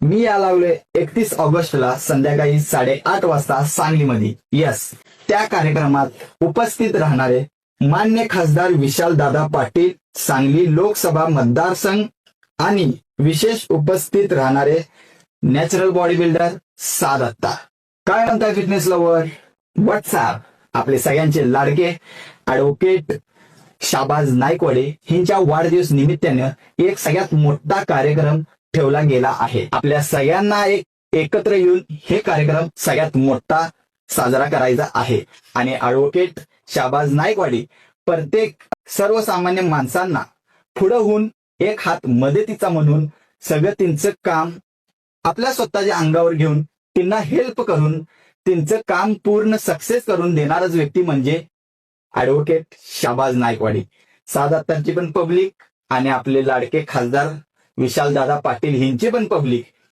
मी या लावले एकतीस ऑगस्टला संध्याकाळी साडेआठ वाजता सांगलीमध्ये. यस त्या कार्यक्रमात उपस्थित राहणारे मान्य खासदार विशाल दादा पाटील सांगली लोकसभा मतदारसंघ आणि विशेष उपस्थित राहणारे नॅचरल बॉडी बिल्डर सादत्ता काय म्हणताय फिटनेस लवर व्हॉट्सअप आपले सगळ्यांचे लाडके ऍडव्होकेट शाबाज नायकवाडे यांच्या वाढदिवस निमित्तानं एक सगळ्यात मोठा कार्यक्रम ठेवला गेला आहे. आपल्या सगळ्यांना एक एकत्र येऊन हे कार्यक्रम सगळ्यात मोठा साजरा करायचा आहे. आणि ऍडव्होकेट शाबाज नायकवाडी प्रत्येक सर्वसामान्य माणसांना पुढं होऊन एक हात मदतीचा म्हणून सगळं त्यांचं काम आपल्या स्वतःच्या अंगावर घेऊन त्यांना हेल्प करून त्यांचं काम पूर्ण सक्सेस करून देणारच व्यक्ती म्हणजे ऍडव्होकेट शाबाज नायकवाडी सादातांची पण पब्लिक आणि आपले लाडके खासदार विशाल दादा पाटील हिंची पण पब्लिक